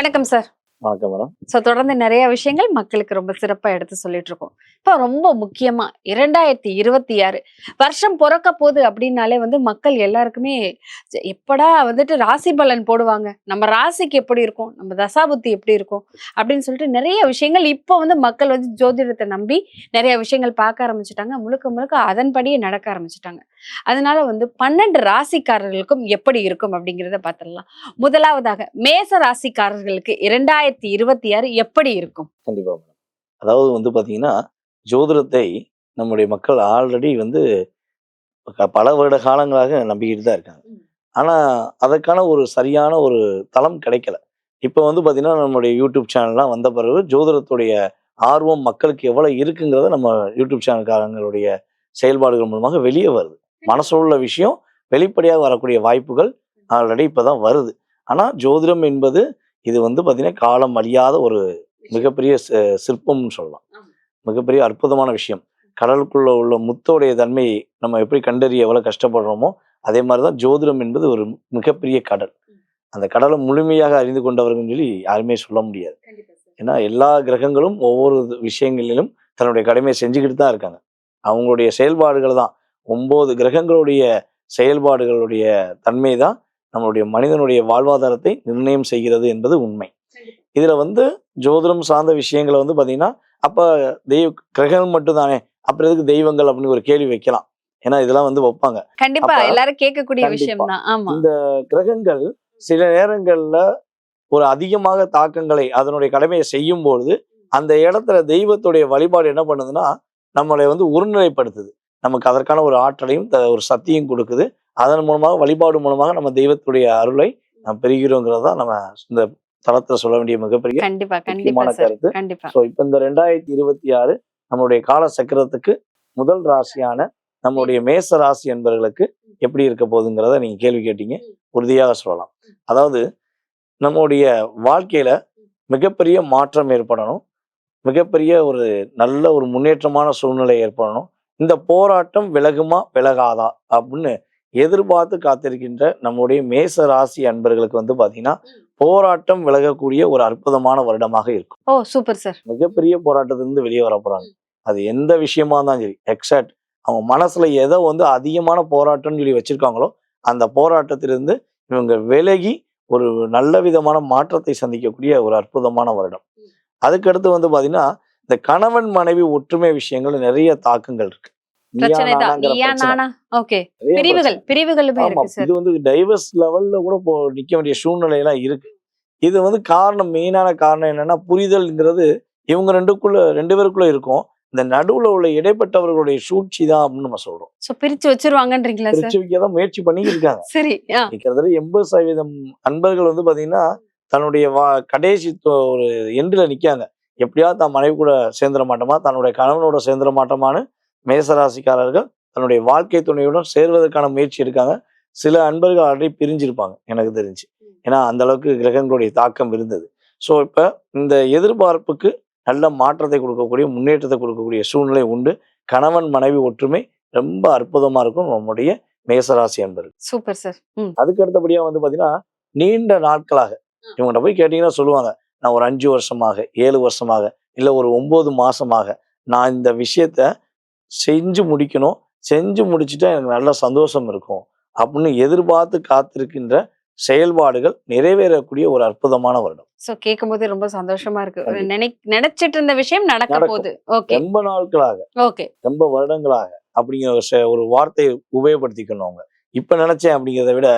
வணக்கம் சார். வணக்கம் madam so தொடர்ந்து நிறைய விஷயங்கள் மக்களுக்கு ரொம்ப சிறப்பாக எடுத்து சொல்லிட்டு இருக்கோம் இப்போ ரொம்ப முக்கியமா இரண்டாயிரத்தி இருபத்தி ஆறு வருஷம் பிறக்க போகுது அப்படின்னாலே வந்து மக்கள் எல்லாருக்குமே எப்படா வந்துட்டு ராசி பலன் போடுவாங்க. நம்ம ராசிக்கு எப்படி இருக்கும்? நம்ம தசாபுத்தி எப்படி இருக்கும்? அப்படின்னு சொல்லிட்டு நிறைய விஷயங்கள் இப்போ வந்து மக்கள் வந்து ஜோதிடத்தை நம்பி நிறைய விஷயங்கள் பார்க்க ஆரம்பிச்சிட்டாங்க. முழுக்க முழுக்க அதன்படியே நடக்க ஆரம்பிச்சிட்டாங்க. அதனால வந்து பன்னெண்டு ராசிக்காரர்களுக்கும் எப்படி இருக்கும் அப்படிங்கிறத பார்த்துடலாம். முதலாவதாக மேச ராசிக்காரர்களுக்கு இரண்டாயிரத்தி இருபத்தி ஆறு எப்படி இருக்கும்? கண்டிப்பா மேடம். அதாவது வந்து பாத்தீங்கன்னா ஜோதிடத்தை நம்முடைய மக்கள் ஆல்ரெடி வந்து பல வருட காலங்களாக நம்பிக்கிட்டு தான் இருக்காங்க. ஆனா அதற்கான ஒரு சரியான ஒரு தளம் கிடைக்கல. இப்போ வந்து பாத்தீங்கன்னா நம்மளுடைய யூடியூப் சேனல்லாம் வந்த பிறகு ஜோதிடத்துடைய ஆர்வம் மக்களுக்கு எவ்வளவு இருக்குங்கிறத நம்ம யூடியூப் சேனல்காரங்களுடைய செயல்பாடுகள் மூலமாக வெளியே வருது. மனசுல உள்ள விஷயம் வெளிப்படையாக வரக்கூடிய வாய்ப்புகள் ஆல்ரெடி இப்பதான் வருது. ஆனா ஜோதிடம் என்பது இது வந்து பாத்தீங்கன்னா காலம் அழியாத ஒரு மிகப்பெரிய சிற்பம்னு சொல்லலாம். மிகப்பெரிய அற்புதமான விஷயம். கடலுக்குள்ள உள்ள முத்தோடைய தன்மையை நம்ம எப்படி கண்டறிய எவ்வளவு கஷ்டப்படுறோமோ அதே மாதிரிதான் ஜோதிடம் என்பது ஒரு மிகப்பெரிய கடல். அந்த கடலை முழுமையாக அறிந்து கொண்டவர்கள் சொல்லி யாருமே சொல்ல முடியாது. ஏன்னா எல்லா கிரகங்களும் ஒவ்வொரு விஷயங்களிலும் தன்னுடைய கடமையை செஞ்சுக்கிட்டு தான் இருக்காங்க. அவங்களுடைய செயல்பாடுகள் தான். ஒன்பது கிரகங்களுடைய செயல்பாடுகளுடைய தன்மை தான் நம்மளுடைய மனிதனுடைய வாழ்வாதாரத்தை நிர்ணயம் செய்கிறது என்பது உண்மை. இதுல வந்து ஜோதிடம் சார்ந்த விஷயங்களை வந்து பாத்தீங்கன்னா அப்ப தெய்வ கிரகங்கள் மட்டும்தானே? அப்புறம் எதுக்கு தெய்வங்கள் அப்படின்னு ஒரு கேள்வி வைக்கலாம். ஏன்னா இதெல்லாம் வந்து வைப்பாங்க. கண்டிப்பா எல்லாரும் கேட்கக்கூடிய. விஷயம் இந்த கிரகங்கள் சில நேரங்கள்ல ஒரு அதிகமாக தாக்கங்களை அதனுடைய கடமையை செய்யும் பொழுது அந்த இடத்துல தெய்வத்துடைய வழிபாடு என்ன பண்ணுதுன்னா நம்மளை வந்து ஒருநிலைப்படுத்துது. நமக்கு அதற்கான ஒரு ஆற்றலையும் ஒரு சக்தியும் கொடுக்குது. அதன் மூலமாக வழிபாடு மூலமாக நம்ம தெய்வத்துடைய அருளை நாம் பெறுகிறோங்கிறது தான் நம்ம இந்த தளத்துல சொல்ல வேண்டிய மிகப்பெரிய முக்கியமான கருத்து. ஸோ இப்போ இந்த ரெண்டாயிரத்தி இருபத்தி ஆறு நம்மளுடைய கால சக்கரத்துக்கு முதல் ராசியான நம்மளுடைய மேச ராசி என்பவர்களுக்கு எப்படி இருக்க போகுதுங்கிறத நீங்க கேள்வி கேட்டீங்க. உறுதியாக சொல்லலாம். அதாவது நம்முடைய வாழ்க்கையில மிகப்பெரிய மாற்றம் ஏற்படணும். மிகப்பெரிய ஒரு நல்ல ஒரு முன்னேற்றமான சூழ்நிலை ஏற்படணும். இந்த போராட்டம் விலகுமா விலகாதா? அப்படின்னு எதிர்பார்த்து காத்திருக்கின்ற நம்முடைய மேச ராசி அன்பர்களுக்கு வந்து பாத்தீங்கன்னா போராட்டம் விலகக்கூடிய ஒரு அற்புதமான வருடமாக இருக்கும். ஓ சூப்பர் சார். மிகப்பெரிய போராட்டத்திலிருந்து வெளியே வர போறாங்க. அது எந்த விஷயமா இருந்தாலும் சரி எக்ஸாக்ட் அவங்க மனசுல எதை வந்து அதிகமான போராட்டம்னு சொல்லி வச்சிருக்காங்களோ அந்த போராட்டத்திலிருந்து இவங்க விலகி ஒரு நல்ல விதமான மாற்றத்தை சந்திக்கக்கூடிய ஒரு அற்புதமான வருடம். அதுக்கடுத்து வந்து பாத்தீங்கன்னா இந்த கணவன் மனைவி ஒற்றுமை விஷயங்கள் நிறைய தாக்கங்கள் இருக்கு. பிரச்சனை தான். நானாங்கிற நீயா பிரச்சனை. நானா? ஓகே. நிறைய பிரிவுகள் பிரச்சனை. பிரிவுகளுமே ஆமா இருக்கு சார் இது வந்து டைவர்ஸ் லெவல்ல கூட நிக்க வேண்டிய சூழ்நிலை எல்லாம் இருக்கு. இது வந்து காரணம் மெயினான காரணம் என்னன்னா புரிதல்ங்கிறது இவங்க ரெண்டுக்குள்ள ரெண்டு பேருக்குள்ள இருக்கும். இந்த நடுவுல உள்ள இடைப்பட்டவர்களுடைய சூழ்ச்சி தான் அப்படின்னு நம்ம சொல்றோம். சோ பிரிச்சு வச்சிருவாங்கன்றீங்களா சார் பிரிச்சு வைக்க தான் முயற்சி பண்ணிக்கிட்டு இருக்காங்க சரி கிட்டத்தட்ட எண்பது சதவீதம் அன்பர்கள் வந்து பாத்தீங்கன்னா தன்னுடைய வா கடைசி ஒரு எண்டில் நிக்காங்க. எப்படியாவது தான் மனைவி கூட சேர்ந்துட மாட்டோமா தன்னுடைய கணவனோட சேர்ந்துட மாட்டோமான்னு மேசராசிக்காரர்கள் தன்னுடைய வாழ்க்கை துணையுடன் சேர்வதற்கான முயற்சி இருக்காங்க சில அன்பர்கள் ஆல்ரெடி பிரிஞ்சிருப்பாங்க எனக்கு தெரிஞ்சு. ஏன்னா அந்த அளவுக்கு கிரகங்களுடைய தாக்கம் இருந்தது. ஸோ இப்போ இந்த எதிர்பார்ப்புக்கு நல்ல மாற்றத்தை கொடுக்கக்கூடிய முன்னேற்றத்தை கொடுக்கக்கூடிய சூழ்நிலை உண்டு. கணவன் மனைவி ஒற்றுமை ரொம்ப அற்புதமா இருக்கும் நம்முடைய மேசராசி அன்பர்கள். Super sir. அதுக்கு அடுத்தபடியா வந்து பாத்தீங்கன்னா நீண்ட நாட்களாக இவங்ககிட்ட போய் கேட்டீங்கன்னா சொல்லுவாங்க நான் ஒரு அஞ்சு வருஷமாக ஏழு வருஷமாக இல்ல ஒரு ஒன்பது மாசமாக நான் இந்த விஷயத்த செஞ்சு முடிக்கணும். செஞ்சு முடிச்சுட்டா எனக்கு நல்ல சந்தோஷம் இருக்கும். அப்படின்னு எதிர்பார்த்து காத்திருக்கின்ற செயல்பாடுகள் நிறைவேறக்கூடிய ஒரு அற்புதமான வருடம். சோ கேட்கும்போது ரொம்ப சந்தோஷமா இருக்கு. நினைச்சிட்டு இருந்த விஷயம் நடக்க. போகுது. ரொம்ப நாட்களாக. ஓகே ரொம்ப வருடங்களாக அப்படிங்கிற ஒரு வார்த்தையை உபயோகப்படுத்திக்கணும் அவங்க. இப்ப நினைச்சேன் அப்படிங்கிறத விட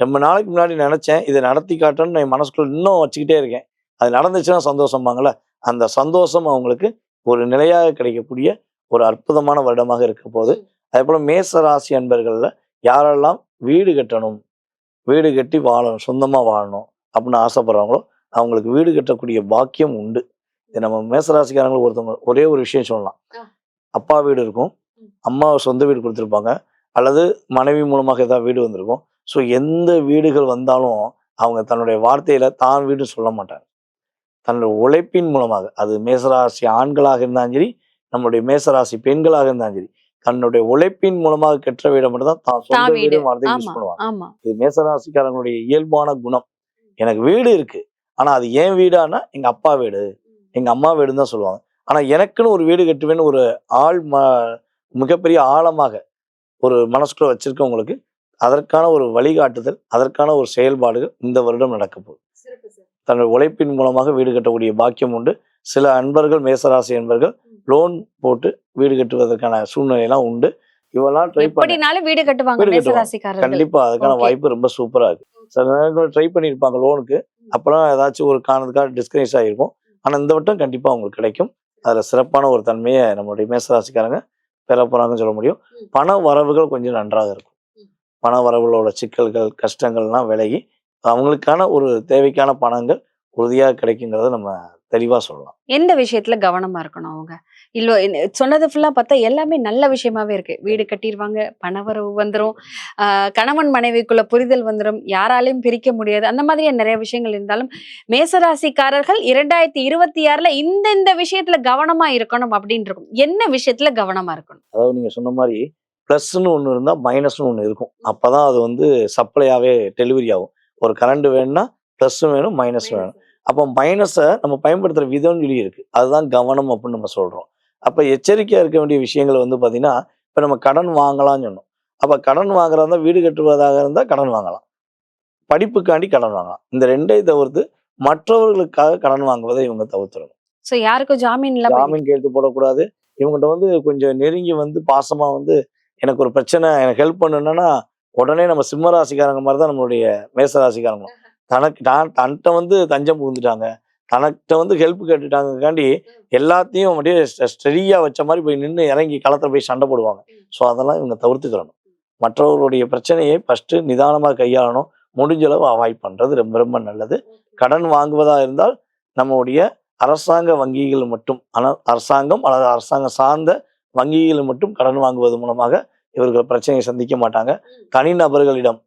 ரொம்ப நாளைக்கு முன்னாடி நினைச்சேன் இதை நடத்தி காட்டணும்னு என் மனசுக்குள்ள இன்னும் வச்சுக்கிட்டே இருக்கேன். அது நடந்துச்சுன்னா சந்தோஷமாங்கல்ல அந்த சந்தோஷம் அவங்களுக்கு ஒரு நிலையாக கிடைக்கக்கூடிய ஒரு அற்புதமான வருடமாக இருக்க போகுது அதே போல மேச ராசி அன்பர்கள்ல யாரெல்லாம் வீடு கட்டணும் வீடு கட்டி வாழணும் சொந்தமா வாழணும் அப்படின்னு ஆசைப்படுறாங்களோ அவங்களுக்கு வீடு கட்டக்கூடிய பாக்கியம் உண்டு. இது நம்ம மேசராசிக்காரங்களுக்கு ஒருத்தவங்க ஒரே ஒரு விஷயம் சொல்லலாம். அப்பா வீடு இருக்கும் அம்மா சொந்த வீடு கொடுத்துருப்பாங்க அல்லது மனைவி மூலமாக ஏதாவது வீடு வந்திருக்கும். ஸோ எந்த வீடுகள் வந்தாலும் அவங்க தன்னுடைய வார்த்தையில தான் வீடு சொல்ல மாட்டாங்க. தன்னுடைய உழைப்பின் மூலமாக அது மேசராசி ஆண்களாக இருந்தாலும் சரி நம்மளுடைய மேசராசி பெண்களாக இருந்தாலும் சரி தன்னுடைய உழைப்பின் மூலமாக கெட்ட வீடை மட்டும் தான் தான் சொந்த வீடு. வார்த்தை யூஸ் பண்ணுவாங்க. இது மேசராசிக்காரங்களுடைய இயல்பான குணம். எனக்கு வீடு இருக்கு. ஆனா அது என் வீடானா எங்க அப்பா வீடு. எங்க அம்மா வீடுன்னு தான் சொல்லுவாங்க. ஆனா எனக்குன்னு ஒரு வீடு கட்டுவேன்னு ஒரு ஆள் ம மிகப்பெரிய ஆழமாக ஒரு மனசுக்குள்ள வச்சிருக்கவங்களுக்கு அதற்கான ஒரு வழிகாட்டுதல் அதற்கான ஒரு செயல்பாடுகள் இந்த வருடம் நடக்க போகுது. தன்னுடைய உழைப்பின் மூலமாக வீடு கட்டக்கூடிய பாக்கியம் உண்டு. சில அன்பர்கள் மேசராசி என்பர்கள் லோன் போட்டு வீடு கட்டுவதற்கான சூழ்நிலை எல்லாம் உண்டு. இவெல்லாம் ட்ரை பண்ண. எப்படினாலும் வீடு கட்டுவாங்க கண்டிப்பா அதுக்கான. வாய்ப்பு ரொம்ப சூப்பரா இருக்கு. சில நேரங்கள் ட்ரை பண்ணியிருப்பாங்க லோனுக்கு அப்பெல்லாம் ஏதாச்சும் ஒரு காரணத்துக்காக டிஸ்கனேஸ் ஆகிருக்கும் ஆனா இந்த வட்டம் கண்டிப்பா அவங்களுக்கு கிடைக்கும். அதுல சிறப்பான ஒரு தன்மையை நம்மளுடைய மேசராசிக்காரங்க பெற போறாங்கன்னு சொல்ல முடியும். பண வரவுகள் கொஞ்சம் நன்றாக இருக்கும். பண வரவுகளோட சிக்கல்கள் கஷ்டங்கள்லாம் விலகி அவங்களுக்கான ஒரு தேவைக்கான பணங்கள் உறுதியாக கிடைக்குங்கிறத நம்ம தெளிவா சொல்லலாம். எந்த விஷயத்துல கவனமா இருக்கணும் அவங்க? இல்ல சொன்னது ஃபுல்லா பார்த்தா எல்லாமே நல்ல விஷயமாவே இருக்கு. வீடு கட்டிடுவாங்க பணவரவு வந்துரும் ஆஹ் கணவன் மனைவிக்குள்ள புரிதல் வந்துரும் யாராலையும் பிரிக்க முடியாது. அந்த மாதிரியே நிறைய விஷயங்கள் இருந்தாலும் மேசராசிக்காரர்கள் இரண்டாயிரத்தி இருபத்தி ஆறுல இந்த இந்த விஷயத்துல கவனமா இருக்கணும் அப்படின்னு இருக்கும். என்ன விஷயத்துல கவனமா இருக்கணும்? அதாவது நீங்க சொன்ன மாதிரி ப்ளஸ்ன்னு ஒன்று இருந்தால் மைனஸ்னு ஒன்று இருக்கும். அப்பதான் அது வந்து சப்ளையாவே டெலிவரி ஆகும். ஒரு கரண்ட் வேணும்னா ப்ளஸ்ஸும் வேணும் மைனஸ் வேணும். அப்போ மைனஸை நம்ம பயன்படுத்துற விதம்னு சொல்லி இருக்கு. அதுதான் கவனம் அப்படின்னு நம்ம சொல்றோம். அப்போ எச்சரிக்கையா இருக்க வேண்டிய விஷயங்கள் வந்து பார்த்தீங்கன்னா இப்போ நம்ம கடன் வாங்கலாம்னு சொன்னோம். அப்போ கடன் வாங்குறதா வீடு கட்டுவதாக இருந்தால் கடன் வாங்கலாம். படிப்புக்காண்டி கடன் வாங்கலாம். இந்த ரெண்டையும் தவிர்த்து மற்றவர்களுக்காக கடன் வாங்குவதை இவங்க தவிர்த்துறணும் சோ யாருக்கும் ஜாமீன் இல்லாம ஜாமீன் கையெழுத்து போடக்கூடாது. இவங்ககிட்ட வந்து கொஞ்சம் நெருங்கி வந்து பாசமா வந்து எனக்கு ஒரு பிரச்சனை எனக்கு ஹெல்ப் பண்ணுன்னா உடனே நம்ம சிம்ம ராசிக்காரங்க மாதிரி தான் நம்மளுடைய மேச ராசிக்காரங்க தனக்கு நான் தன்கிட்ட வந்து தஞ்சம் புகுந்துட்டாங்க. தனக்கிட்ட வந்து ஹெல்ப் கேட்டுட்டாங்கக்காண்டி எல்லாத்தையும் அப்படியே ஸ்டெடியாக வச்ச மாதிரி போய் நின்று இறங்கி களத்தில் போய் சண்டை போடுவாங்க. ஸோ அதெல்லாம் இவங்க தவிர்த்துக்கிறணும் மற்றவர்களுடைய பிரச்சனையை ஃபஸ்ட்டு நிதானமாக கையாளணும். முடிஞ்சளவு அவாய்ட் பண்ணுறது ரொம்ப ரொம்ப நல்லது. கடன் வாங்குவதாக இருந்தால் நம்முடைய அரசாங்க வங்கிகள் மட்டும் ஆனால் அரசாங்கம் அல்லது அரசாங்கம் சார்ந்த வங்கிகள் மட்டும் கடன் வாங்குவது மூலமாக இவர்கள் பிரச்சனையை சந்திக்க மாட்டாங்க. தனிநபர்களிடம்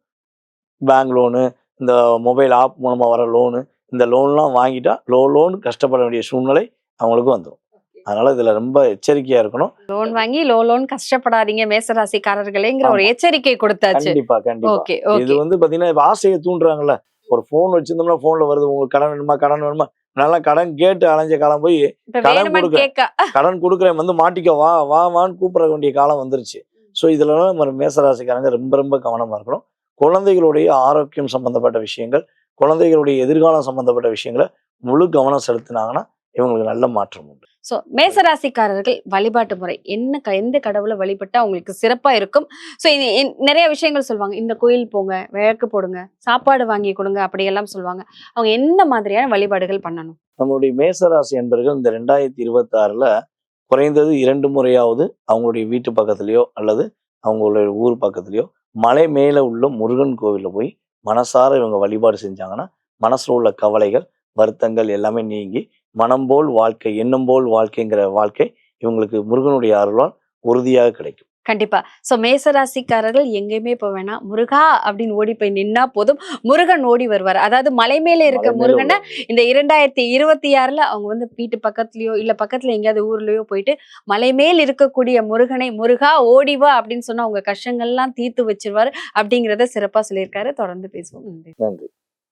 பேங்க் லோனு இந்த மொபைல் ஆப் மூலமா வர லோனு இந்த லோன்லாம் வாங்கிட்டா லோ லோன் கஷ்டப்பட வேண்டிய சூழ்நிலை அவங்களுக்கு வந்துடும் அதனால இதுல ரொம்ப எச்சரிக்கையா இருக்கணும். லோன் வாங்கி லோ லோன் கஷ்டப்படாதீங்க மேசராசிக்காரர்களேங்கிற ஒரு. எச்சரிக்கை கொடுத்தாச்சு. கண்டிப்பா கண்டிப்பா. இது வந்து பாத்தீங்கன்னா ஆசையை தூண்டுறாங்கல்ல. ஒரு போன் வச்சிருந்தோம்னா போன்ல வருது உங்களுக்கு கடன் வேணுமா கடன் வேணுமா? நல்லா கடன் கேட்டு அலைஞ்ச காலம் போய் கடன் கொடுக்க. கேட்க. கடன் கொடுக்குறேன் வந்து மாட்டிக்க வா வா வான்னு கூப்பிட வேண்டிய காலம் வந்துருச்சு. ஸோ இதுலலாம் நம்ம மேசராசிக்காரங்க ரொம்ப ரொம்ப கவனமா இருக்கணும். குழந்தைகளுடைய ஆரோக்கியம் சம்பந்தப்பட்ட விஷயங்கள் குழந்தைகளுடைய எதிர்காலம் சம்பந்தப்பட்ட விஷயங்களை முழு கவனம் செலுத்தினாங்கன்னா இவங்களுக்கு நல்ல மாற்றம் உண்டு. சோ மேசராசிக்காரர்கள் வழிபாட்டு முறை. என்ன க- எந்த கடவுளை வழிபட்டா அவங்களுக்கு சிறப்பா இருக்கும்? சோ இது நிறைய விஷயங்கள் சொல்லுவாங்க. இந்த கோயில் போங்க விளக்கு போடுங்க சாப்பாடு வாங்கி கொடுங்க அப்படியெல்லாம் சொல்லுவாங்க. அவங்க என்ன மாதிரியான வழிபாடுகள் பண்ணணும்? நம்மளுடைய மேசராசி என்பர்கள் இந்த ரெண்டாயிரத்தி இருபத்தி ஆறுல குறைந்தது இரண்டு முறையாவது அவங்களுடைய வீட்டு பக்கத்துலயோ அல்லது அவங்களுடைய ஊர் பக்கத்துலயோ மலை மேலே உள்ள முருகன் கோவிலில் போய் மனசார இவங்க வழிபாடு செஞ்சாங்கன்னா மனசில் உள்ள கவலைகள் வருத்தங்கள் எல்லாமே நீங்கி மனம் போல் வாழ்க்கை எண்ணம் போல் வாழ்க்கைங்கிற வாழ்க்கை இவங்களுக்கு முருகனுடைய அருளால் உறுதியாக கிடைக்கும். கண்டிப்பா. சோ மேசராசிக்காரர்கள் எங்கேயுமே போக வேணாம். முருகா அப்படின்னு ஓடி போய் நின்னா போதும். முருகன் ஓடி வருவார். அதாவது மலை மேல இருக்க முருகனை இந்த இரண்டாயிரத்தி இருபத்தி ஆறுல அவங்க வந்து வீட்டு பக்கத்துலயோ இல்ல பக்கத்துல எங்கேயாவது ஊர்லயோ போயிட்டு மலை மேல் இருக்கக்கூடிய முருகனை முருகா ஓடிவா அப்படின்னு சொன்னா உங்க கஷ்டங்கள்லாம் தீர்த்து வச்சிருவாரு அப்படிங்கறத சிறப்பா சொல்லியிருக்காரு. தொடர்ந்து பேசுவோம். நன்றி. நன்றி.